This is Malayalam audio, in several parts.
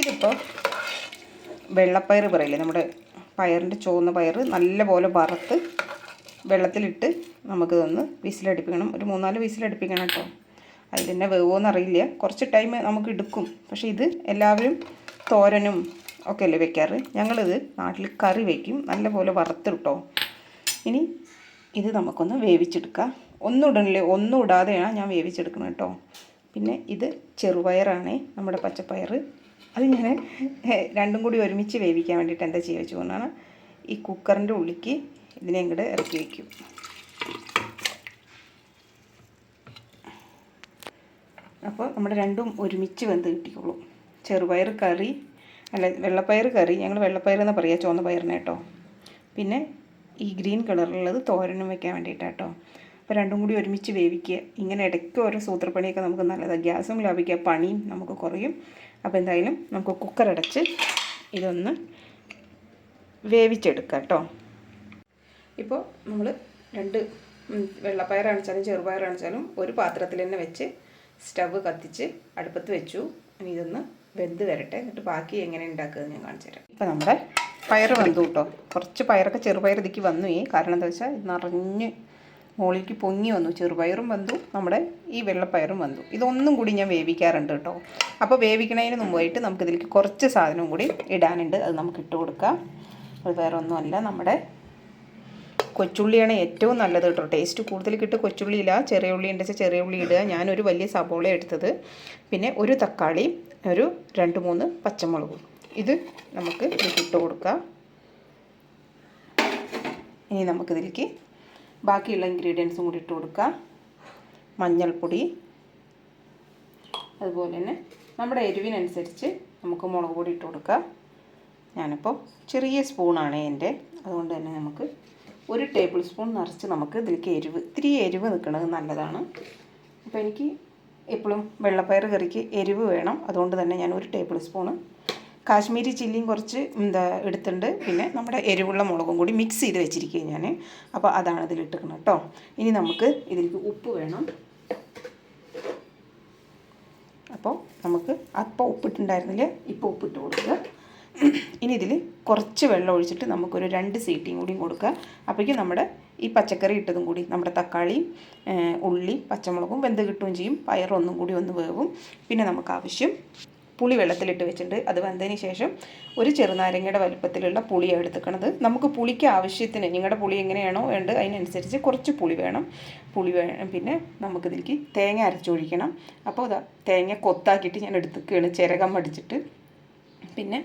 ഇതിപ്പോൾ വെള്ളപ്പയർ പറയില്ലേ? നമ്മുടെ പയറിന്റെ ചുവന്ന പയർ നല്ലപോലെ വറുത്ത് വെള്ളത്തിലിട്ട് നമുക്കിതൊന്ന് വിസിലടിപ്പിക്കണം. ഒരു മൂന്നാൽ വിസിലടിപ്പിക്കണം കേട്ടോ. അതിൽ തന്നെ വേവോന്നറിയില്ല കുറച്ച് ടൈം നമുക്ക് എടുക്കും. പക്ഷേ ഇത് എല്ലാവരും തോരനും ഒക്കെ അല്ലേ വെക്കാറ്? ഞങ്ങളിത് നാട്ടിൽ കറി വയ്ക്കും നല്ലപോലെ വറുത്തിട്ടോ ഇനി ഇത് നമുക്കൊന്ന് വേവിച്ചെടുക്കാം. ഒന്നും ഇടണില്ലേ ഒന്നും ഇടാതെയാണ് ഞാൻ വേവിച്ചെടുക്കുന്നത് കേട്ടോ. പിന്നെ ഇത് ചെറുപയറാണേ നമ്മുടെ പച്ചപ്പയർ അത് ഞാൻ രണ്ടും കൂടി ഒരുമിച്ച് വേവിക്കാൻ വേണ്ടിയിട്ട് എന്താ ചെയ്യുക വെച്ചുകൊണ്ടാണ് ഈ കുക്കറിന്റെ ഉള്ളിക്ക് ഇതിനെ ഇങ്ങോട്ട് ഇറക്കി വയ്ക്കും അപ്പോൾ നമ്മുടെ രണ്ടും ഒരുമിച്ച് വെന്ത് കിട്ടിക്കോളും. ചെറുപയർ കറി അല്ല വെള്ളപ്പയർ കറി ഞങ്ങൾ വെള്ളപ്പയർ എന്ന് പറയുക ചുവന്ന പയറിനെ കേട്ടോ. പിന്നെ ഈ ഗ്രീൻ കളറിലുള്ളത് തോരനും വെക്കാൻ വേണ്ടിയിട്ടാണ് കേട്ടോ. അപ്പോൾ രണ്ടും കൂടി ഒരുമിച്ച് വേവിക്കുക. ഇങ്ങനെ ഇടയ്ക്ക് ഓരോ സൂത്രപ്പണിയൊക്കെ നമുക്ക് നല്ലതാണ് ഗ്യാസും ലാഭിക്കുക പണിയും നമുക്ക് കുറയും. അപ്പോൾ എന്തായാലും നമുക്ക് കുക്കർ അടച്ച് ഇതൊന്ന് വേവിച്ചെടുക്കാം കേട്ടോ. ഇപ്പോൾ നമ്മൾ രണ്ട് വെള്ളപ്പയറാണിച്ചാലും ചെറുപയറാണിച്ചാലും ഒരു പാത്രത്തിൽ തന്നെ വെച്ച് സ്റ്റവ് കത്തിച്ച് അടുപ്പത്ത് വെച്ചു. ഇനി ഇതൊന്ന് വെന്ത് വരട്ടെ. എന്നിട്ട് ബാക്കി എങ്ങനെ ഉണ്ടാക്കുക ഞാൻ കാണിച്ചു തരാം. ഇപ്പോൾ നമ്മുടെ പയർ വെന്തു കേട്ടോ. കുറച്ച് പയറൊക്കെ ചെറുപയർ ഇതിക്ക് വന്നു. ഈ കാരണം എന്താ വെച്ചാൽ നിറഞ്ഞ് മുകളിലേക്ക് പൊങ്ങി വന്നു. ചെറുപയറും വന്നു. നമ്മുടെ ഈ വെള്ളപ്പയറും വന്നു. ഇതൊന്നും കൂടി ഞാൻ വേവിക്കാറുണ്ട് കേട്ടോ. അപ്പോൾ വേവിക്കണതിന് മുമ്പായിട്ട് നമുക്കിതിലേക്ക് കുറച്ച് സാധനവും കൂടി ഇടാനുണ്ട്. അത് നമുക്ക് ഇട്ട് കൊടുക്കാം. അത് വേറെ ഒന്നുമല്ല. നമ്മുടെ കൊച്ചുള്ളിയാണ് ഏറ്റവും നല്ലത് കേട്ടോ. ടേസ്റ്റ് കൂടുതൽ കിട്ടുക കൊച്ചുള്ളി ഇല്ല ചെറിയ ഉള്ളി ഉണ്ടെച്ചാൽ ചെറിയ ഉള്ളി ഇടുക. ഞാനൊരു വലിയ സബോള എടുത്തത്. പിന്നെ ഒരു തക്കാളി ഒരു രണ്ട് മൂന്ന് പച്ചമുളകും. ഇത് നമുക്ക് ഇട്ട് കൊടുക്കാം. ഇനി നമുക്കിതിലേക്ക് ബാക്കിയുള്ള ഇൻഗ്രീഡിയൻസും കൂടി ഇട്ട് കൊടുക്കുക. മഞ്ഞൾപ്പൊടി. അതുപോലെ തന്നെ നമ്മുടെ എരിവിനനുസരിച്ച് നമുക്ക് മുളക് പൊടി ഇട്ട് കൊടുക്കുക. ഞാനിപ്പോൾ ചെറിയ സ്പൂണാണ് എന്റെ. അതുകൊണ്ട് തന്നെ നമുക്ക് ഒരു ടേബിൾ സ്പൂൺ നിറച്ച് നമുക്ക് ഇതിലേക്ക് എരിവ് ഇത്തിരി എരിവ് നിൽക്കുന്നത് നല്ലതാണ്. അപ്പോൾ എനിക്ക് എപ്പോഴും വെള്ളപ്പയർ കറിക്ക് എരിവ് വേണം. അതുകൊണ്ട് തന്നെ ഞാൻ ഒരു ടേബിൾ സ്പൂണ് കാശ്മീരി ചില്ലിയും കുറച്ച് എന്താ എടുത്തിട്ടുണ്ട്. പിന്നെ നമ്മുടെ എരിവുള്ള മുളകും കൂടി മിക്സ് ചെയ്ത് വെച്ചിരിക്കുകയും ഞാൻ അപ്പോൾ അതാണ് ഇതിലിട്ടിരിക്കുന്നത് കേട്ടോ. ഇനി നമുക്ക് ഇതിലേക്ക് ഉപ്പ് വേണം. അപ്പോൾ നമുക്ക് അപ്പോൾ ഉപ്പിട്ടുണ്ടായിരുന്നില്ല? ഇപ്പോൾ ഉപ്പിട്ട് കൊടുക്കുക. ഇനി ഇതിൽ കുറച്ച് വെള്ളം ഒഴിച്ചിട്ട് നമുക്കൊരു രണ്ട് സീറ്റിയും കൂടിയും കൊടുക്കുക. അപ്പോഴേക്കും നമ്മുടെ ഈ പച്ചക്കറി ഇട്ടതും കൂടി നമ്മുടെ തക്കാളിയും ഉള്ളി പച്ചമുളകും വെന്ത് കിട്ടുകയും ചെയ്യും. പയറൊന്നും കൂടി ഒന്ന് വേവും. പിന്നെ നമുക്ക് ആവശ്യം പുളി വെള്ളത്തിലിട്ട് വെച്ചിട്ടുണ്ട്. അത് വെന്തതിന് ശേഷം ഒരു ചെറുനാരങ്ങയുടെ വലുപ്പത്തിലുള്ള പുളിയാണ് എടുത്തുക്കണത്. നമുക്ക് പുളിക്ക് ആവശ്യത്തിന് നിങ്ങളുടെ പുളി എങ്ങനെയാണോ വേണ്ടത് അതിനനുസരിച്ച് കുറച്ച് പുളി വേണം. പുളി വേണം പിന്നെ നമുക്കിതിലേക്ക് തേങ്ങ അരച്ചൊഴിക്കണം. അപ്പോൾ തേങ്ങ കൊത്താക്കിയിട്ട് ഞാൻ എടുത്തുക്കുകയാണ് ചിരകം അടിച്ചിട്ട്. പിന്നെ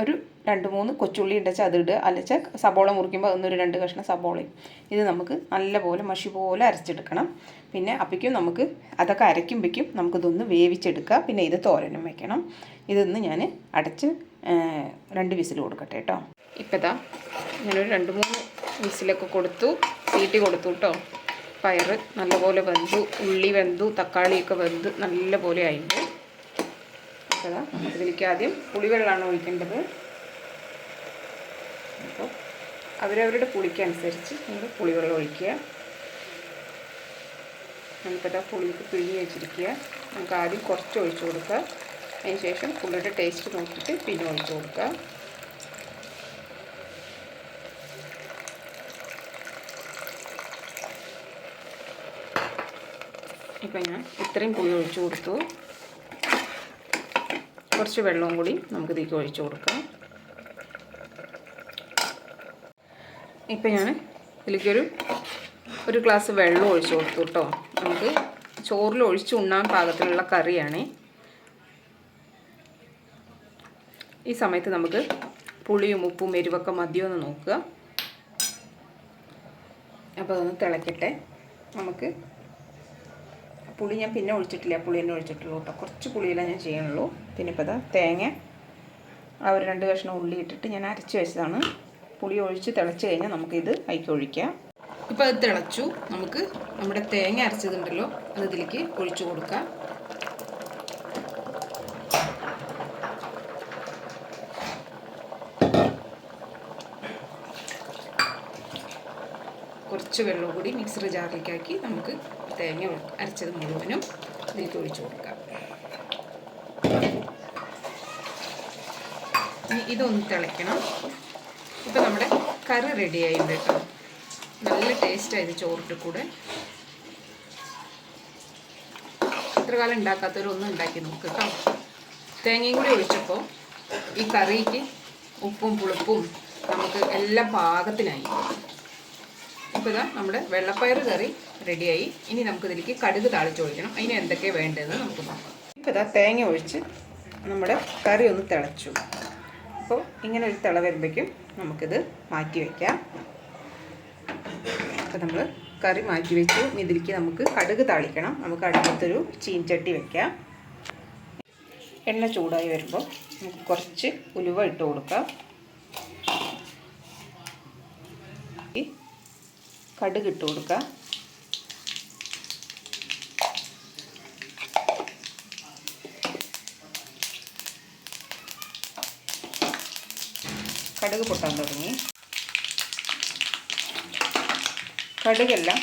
ഒരു രണ്ട് മൂന്ന് കൊച്ചുള്ളി ഉണ്ടെച്ചാൽ അത് ഇടുക അല്ലച്ചാൽ സബോള മുറിക്കുമ്പോൾ ഒന്നൊരു രണ്ട് കഷ്ണം സബോളയും. ഇത് നമുക്ക് നല്ലപോലെ മഷി പോലെ അരച്ചെടുക്കണം. പിന്നെ അപ്പിക്കും നമുക്ക് അതൊക്കെ അരയ്ക്കുമ്പോഴേക്കും നമുക്കിതൊന്ന് വേവിച്ചെടുക്കുക. പിന്നെ ഇത് തോരനും വെക്കണം. ഇതൊന്ന് ഞാൻ അടച്ച് രണ്ട് വിസിൽ കൊടുക്കട്ടെ കേട്ടോ ഇപ്പം ഇതാ ഞാനൊരു രണ്ട് മൂന്ന് വിസിലൊക്കെ കൊടുത്തു. തീറ്റി കൊടുത്തു കേട്ടോ പയർ നല്ലപോലെ വെന്തു ഉള്ളി വെന്തു തക്കാളിയൊക്കെ വെന്ത് നല്ലപോലെ ആയിട്ടുണ്ട് അതാ ഇതിലേക്ക് ആദ്യം പുളിവെള്ളമാണ് ഒഴിക്കേണ്ടത്. അപ്പോൾ അവരവരുടെ പുളിക്കനുസരിച്ച് നമ്മൾ പുളിവെള്ളം ഒഴിക്കുക. നമുക്കത് ആ പുളിക്ക് പിഴിഞ്ഞ് വെച്ചിരിക്കുക. നമുക്ക് ആദ്യം കുറച്ച് ഒഴിച്ചു കൊടുക്കുക. അതിന് ശേഷം പുള്ളിയുടെ ടേസ്റ്റ് നോക്കിയിട്ട് പിന്നെ ഒഴിച്ചു കൊടുക്കുക. ഇപ്പം ഞാൻ ഇത്രയും പുളി ഒഴിച്ചു കൊടുത്തു. കുറച്ച് വെള്ളവും കൂടി നമുക്ക് ഇതിലേക്ക് ഒഴിച്ചു കൊടുക്കാം. ഇപ്പം ഞാൻ ഇതിലേക്കൊരു ഒരു ഗ്ലാസ് വെള്ളം ഒഴിച്ചു കൊടുത്തു കേട്ടോ. നമുക്ക് ചോറിൽ ഒഴിച്ചു ഉണ്ണാൻ പാകത്തിലുള്ള കറിയാണ്. ഈ സമയത്ത് നമുക്ക് പുളിയും ഉപ്പും എരിവൊക്കെ മതിയോന്ന് നോക്കുക. അപ്പോൾ അതൊന്ന് തിളക്കട്ടെ. നമുക്ക് പുളി ഞാൻ പിന്നെ ഒഴിച്ചിട്ടില്ല. പുളി തന്നെ ഒഴിച്ചിട്ടുള്ളൂ കേട്ടോ കുറച്ച് പുളിയെല്ലാം ഞാൻ ചെയ്യണുള്ളൂ പിന്നെ ഇപ്പോൾ ഇതാ തേങ്ങ ആ ഒരു രണ്ട് കഷ്ണം ഉള്ളി ഇട്ടിട്ട് ഞാൻ അരച്ച് വെച്ചതാണ്. പുളി ഒഴിച്ച് തിളച്ച് കഴിഞ്ഞാൽ നമുക്കിത് അയക്കി ഒഴിക്കാം. ഇപ്പോൾ അത് തിളച്ചു. നമുക്ക് നമ്മുടെ തേങ്ങ അരച്ചതുണ്ടല്ലോ അത് ഇതിലേക്ക് ഒഴിച്ചു കൊടുക്കാം. കുറച്ച് വെള്ളം കൂടി മിക്സർ ജാറിലേക്കാക്കി നമുക്ക് തേങ്ങ അരച്ചത് മുഴുവനും ഇതിലേക്ക് ഒഴിച്ചു കൊടുക്കാം. ഇനി ഇതൊന്ന് തിളയ്ക്കണം. ഇപ്പം നമ്മുടെ കറി റെഡി ആയിട്ടുണ്ട് കേട്ടോ. നല്ല ടേസ്റ്റ് ഇത് ചോറിട്ട് കൂടെ. ഇത്ര കാലം ഉണ്ടാക്കാത്തവരൊന്നും ഉണ്ടാക്കി നോക്ക് കേട്ടോ. തേങ്ങയും കൂടി ഒഴിച്ചപ്പോൾ ഈ കറിക്ക് ഉപ്പും പുളിപ്പും നമുക്ക് എല്ലാ പാകത്തിനായി. ഇപ്പോൾ ഇതാ നമ്മുടെ വെള്ളപ്പയർ കറി റെഡിയായി. ഇനി നമുക്കിതിലേക്ക് കടുക് താളിച്ച് ഒഴിക്കണം. അതിന് എന്തൊക്കെയാണ് വേണ്ടതെന്ന് നമുക്ക് നോക്കാം. ഇപ്പോൾ ഇതാ തേങ്ങ ഒഴിച്ച് നമ്മുടെ കറി ഒന്ന് തിളച്ചു. അപ്പോൾ ഇങ്ങനെ ഒരു തിള വരുമ്പോഴേക്കും നമുക്കിത് മാറ്റി വയ്ക്കാം അപ്പോൾ നമ്മൾ കറി മാറ്റി വെച്ചു. ഇതിലേക്ക് നമുക്ക് കടുക് താളിക്കണം. നമുക്ക് അടുത്തൊരു ചീൻചട്ടി വെക്കാം. എണ്ണ ചൂടായി വരുമ്പോൾ നമുക്ക് കുറച്ച് ഉലുവ ഇട്ട് കൊടുക്കാം. കടുക് ഇട്ട് കൊടുക്കാം കടുക് പൊട്ടാൻ തുടങ്ങി. കടുകെല്ലാം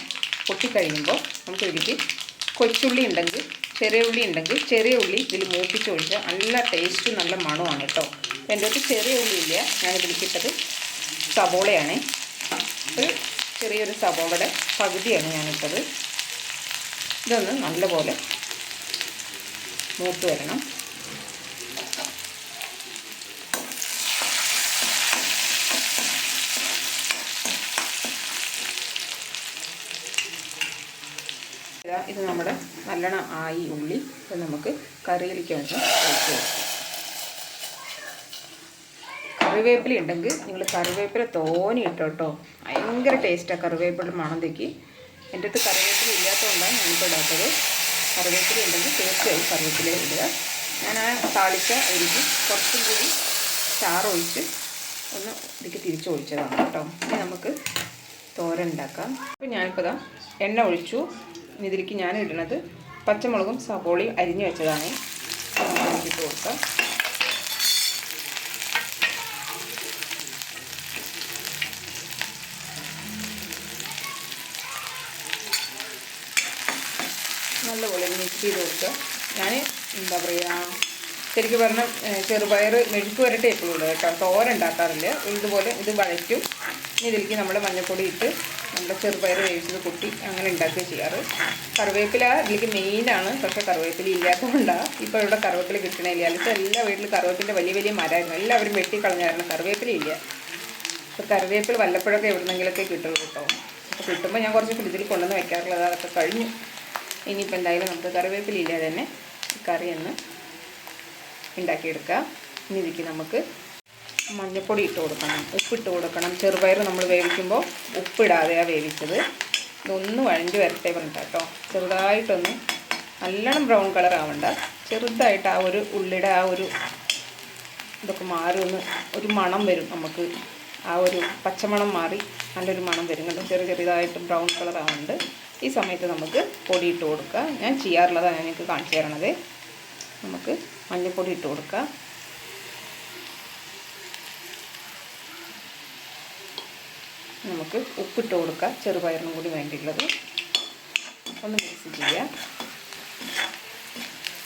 പൊട്ടിക്കഴിയുമ്പോൾ നമുക്ക് ഇതിലേക്ക് കൊച്ചുള്ളി ഉണ്ടെങ്കിൽ ചെറിയ ഉള്ളി ഉണ്ടെങ്കിൽ ചെറിയ ഉള്ളി ഇതിൽ മൂപ്പിച്ച് ഒഴിച്ചാൽ നല്ല ടേസ്റ്റ് നല്ല മണമാണ് കേട്ടോ. എന്റെ അടുത്ത് ചെറിയ ഉള്ളി ഇല്ല. ഇട്ടത് സവോളയാണ്. ഒരു ചെറിയൊരു സബോളയുടെ പകുതിയാണ് ഞാനിട്ടത്. ഇതൊന്ന് നല്ലപോലെ മൂത്ത് വരണം. ഇതാ നമ്മുടെ നല്ലോണം ആയി ഉള്ളി ഇത് നമുക്ക് കറിയിലേക്ക് വേണ്ടി കറിവേപ്പില ഉണ്ടെങ്കിൽ നിങ്ങൾ കറിവേപ്പില തോനെ ഇട്ടോ ഭയങ്കര ടേസ്റ്റാണ് കറിവേപ്പില തെക്കി. എന്റെ അടുത്ത് കറിവേപ്പില ഇല്ലാത്തതുകൊണ്ടാണ് ഞാനിപ്പോൾ ഇടാത്തത്. കറിവേപ്പില ഉണ്ടെങ്കിൽ തീർച്ചയായും കറിവേപ്പില ഇടുക. ഞാൻ ആ താളിച്ച അരിക്ക് കുറച്ചും കൂടി ചാറൊഴിച്ച് ഒന്ന് ഇതിക്ക് തിരിച്ച് ഒഴിച്ചതാണ് കേട്ടോ. ഇനി നമുക്ക് തോരൻ ഉണ്ടാക്കാം. അപ്പോൾ ഞാനിപ്പോൾ ഇതാ എണ്ണ ഒഴിച്ചു. ഇതിലേക്ക് ഞാൻ ഇടുന്നത് പച്ചമുളകും സവോളയും അരിഞ്ഞു വെച്ചതാണ്. ഇട്ട് കൊടുക്കാം നല്ലപോലെ മിക്സ് ചെയ്ത് കൊടുക്കുക. ഞാൻ എന്താ പറയുക ശരിക്കും പറഞ്ഞാൽ ചെറുപയർ മെഴുക്ക് വരട്ടെ എപ്പോഴും ഉള്ളത് കേട്ടോ. തോര ഉണ്ടാക്കാറില്ല. ഇതുപോലെ ഇത് വഴറ്റും. ഇതിലേക്ക് നമ്മൾ മഞ്ഞൾപ്പൊടി ഇട്ട് നമ്മുടെ ചെറുപയർ വേവിച്ചത് കുട്ടി അങ്ങനെ ഉണ്ടാക്കുകയും ചെയ്യാറ്. കറിവേപ്പില ഇതിലേക്ക് മെയിനാണ് പക്ഷേ കറിവേപ്പില ഇല്ലാത്തതുകൊണ്ടാണ് ഇപ്പോൾ ഇവിടെ കറിവേപ്പില കിട്ടണില്ല. അല്ലെങ്കിൽ എല്ലാ വീട്ടിലും കറിവേപ്പിന്റെ വലിയ വലിയ മരമായിരുന്നു എല്ലാവരും വെട്ടിക്കളഞ്ഞായിരുന്നു കറിവേപ്പില ഇല്ല. അപ്പോൾ കറിവേപ്പില വല്ലപ്പോഴൊക്കെ എവിടെന്നെങ്കിലൊക്കെ കിട്ടുള്ളൂ കേട്ടോ. അപ്പോൾ കിട്ടുമ്പോൾ ഞാൻ കുറച്ച് ഫ്രിഡ്ജിൽ കൊണ്ടുവന്ന് വെക്കാറുള്ളത്. അതൊക്കെ കഴിഞ്ഞു. ഇനിയിപ്പോൾ എന്തായാലും നമുക്ക് കറിവേപ്പില ഇല്ലാതെ തന്നെ കറി ഒന്ന് ഉണ്ടാക്കിയെടുക്കാം. ഇനി ഇതിലേക്ക് നമുക്ക് മഞ്ഞൾപ്പൊടി ഇട്ട് കൊടുക്കണം. ഉപ്പിട്ട് കൊടുക്കണം. ചെറുപയർ നമ്മൾ വേവിക്കുമ്പോൾ ഉപ്പിടാതെയാണ് വേവിച്ചത്. ഇതൊന്ന് വഴഞ്ഞ് വരട്ടെ പറഞ്ഞിട്ട് കേട്ടോ. ചെറുതായിട്ടൊന്ന് നല്ലോണം ബ്രൗൺ കളർ ആവണ്ട. ചെറുതായിട്ട് ആ ഒരു ഉള്ളിയുടെ ആ ഒരു ഇതൊക്കെ മാറി ഒന്ന് ഒരു മണം വരും നമുക്ക്. ആ ഒരു പച്ചമണം മാറി നല്ലൊരു മണം വരും. കേട്ടോ ചെറിയ ചെറിയതായിട്ട് ബ്രൗൺ കളർ ആവുന്നുണ്ട്. ഈ സമയത്ത് നമുക്ക് പൊടി ഇട്ട് കൊടുക്കുക. ഞാൻ ചെയ്യാറുള്ളതാണ് ഞാൻ നിങ്ങൾക്ക് കാണിച്ചു തരണത്. നമുക്ക് മഞ്ഞൾപ്പൊടി ഇട്ട് കൊടുക്കുക. നമുക്ക് ഉപ്പിട്ട് കൊടുക്കുക. ചെറുപയറിനും കൂടി വേണ്ടിയിട്ടുള്ളത് ഒന്ന് മിക്സ് ചെയ്യുക.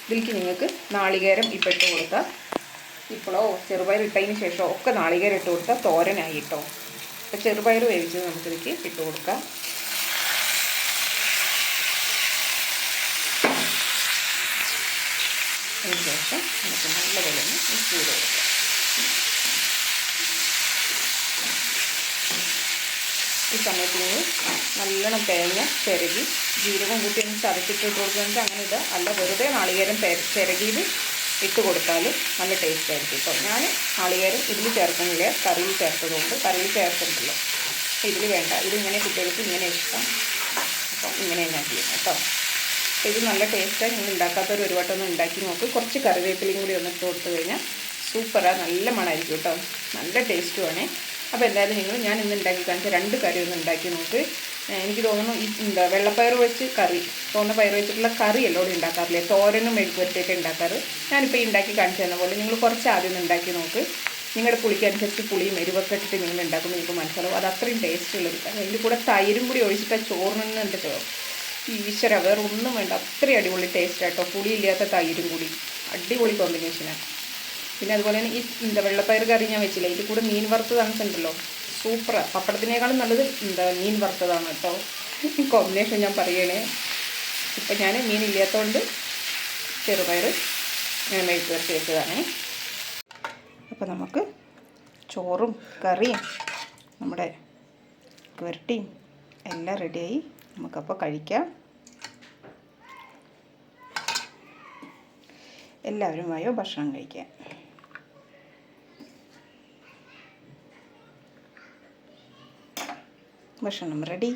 ഇതിലേക്ക് നിങ്ങൾക്ക് നാളികേരം ഇപ്പം ഇട്ട് കൊടുക്കുക. ഇപ്പോഴോ ചെറുപയർ ഇട്ടതിന് ശേഷം ഒക്കെ നാളികേരം ഇട്ട് കൊടുത്താൽ തോരനായി അപ്പോൾ ചെറുപയർ വേവിച്ചത് നമുക്കിതിലേക്ക് ഇട്ട് കൊടുക്കാം. അതിന് ശേഷം നമുക്ക് നല്ലപോലെ ഒന്ന് മിക്സ് ചെയ്ത് കൊടുക്കാം. ഈ സമയത്ത് നിങ്ങൾ നല്ലോണം തേങ്ങ ചിരകി ജീരകം കൂട്ടി ഒന്ന് ചതച്ചിട്ടിട്ട് കൊടുക്കുന്നത് അങ്ങനെ ഇത് അല്ല വെറുതെ നാളികേരം ചിരകിയിൽ ഇട്ട് കൊടുത്താൽ നല്ല ടേസ്റ്റ് ആയിരിക്കും ഇപ്പോൾ ഞാൻ നാളികേരം ഇതിൽ ചേർക്കുന്നില്ല. കറിയിൽ ചേർത്തതുകൊണ്ട് കറിയിൽ ചേർത്തിട്ടുണ്ടല്ലോ ഇതിൽ വേണ്ട. ഇതിങ്ങനെ കുട്ടികൾക്ക് ഇങ്ങനെ ഇഷ്ടം. അപ്പം ഇങ്ങനെ ഞാൻ ചെയ്യും കേട്ടോ ഇത് നല്ല ടേസ്റ്റാണ് നിങ്ങൾ ഉണ്ടാക്കാത്തവർ ഒരു വട്ടം ഒന്ന് ഉണ്ടാക്കി നോക്ക്. കുറച്ച് കറിവേപ്പിലയും കൂടി ഒന്ന് ഇട്ട് കൊടുത്തു കഴിഞ്ഞാൽ സൂപ്പറാണ് നല്ല മണമായിരിക്കും കേട്ടോ. നല്ല ടേസ്റ്റുമാണ് അപ്പോൾ എന്തായാലും നിങ്ങൾ ഞാൻ ഇന്ന് ഉണ്ടാക്കി കാണിച്ച രണ്ട് കറി ഒന്ന് ഉണ്ടാക്കി നോക്ക്. എനിക്ക് തോന്നുന്നു ഈ എന്താ വെള്ളപ്പയർ വെച്ച് കറി. തോന്നുന്ന പയർ വെച്ചിട്ടുള്ള കറി എല്ലോടും ഉണ്ടാക്കാറില്ലേ? തോരനും മെഴുക്കുവരട്ടിയൊക്കെ ഉണ്ടാക്കാറ്. ഞാനിപ്പോൾ ഈ ഉണ്ടാക്കി കാണിച്ചു തന്ന പോലെ നിങ്ങൾ കുറച്ച് ആദ്യം ഒന്ന് ഉണ്ടാക്കി നോക്ക്. നിങ്ങളുടെ പുളിക്കനുസരിച്ച് പുളിയും എരിവൊക്കെ ഇട്ടിട്ട് നിങ്ങൾ ഉണ്ടാക്കുമ്പോൾ നിങ്ങൾക്ക് മനസ്സിലാവും. അത് അത്രയും ടേസ്റ്റ് കറി. അതിന്റെ കൂടെ തൈരും കൂടി ഒഴിച്ചിട്ട് ചോറിനെന്ന് എന്തൊക്കെ ഈശ്വര വേറെ ഒന്നും വേണ്ട. അത്രയും അടിപൊളി ടേസ്റ്റ് ആട്ടോ. പുളിയില്ലാത്ത തൈരും കൂടി. അടിപൊളി കോമ്പിനേഷനാണ് പിന്നെ അതുപോലെ തന്നെ ഈ എന്താ വെള്ളപ്പയർ കറി ഞാൻ വെച്ചില്ല? ഇതിൽ കൂടെ മീൻ വറുത്തതാണ് ഉണ്ടല്ലോ സൂപ്പർ പപ്പടത്തിനേക്കാളും നല്ലത് എന്താ മീൻ വറുത്തതാണ് കേട്ടോ. കോമ്പിനേഷൻ ഞാൻ പറയണേ. ഇപ്പം ഞാൻ മീൻ ഇല്ലാത്തതുകൊണ്ട് ചെറുപയർ ഞാൻ മെഴുക്ക് വരച്ച് വെച്ചതാണേ അപ്പോൾ നമുക്ക് ചോറും കറിയും നമ്മുടെ പുരട്ടിയും എല്ലാം റെഡിയായി നമുക്കപ്പോൾ കഴിക്കാം. എല്ലാവരും വായോ ഭക്ഷണം കഴിക്കാം ഭക്ഷണം റെഡി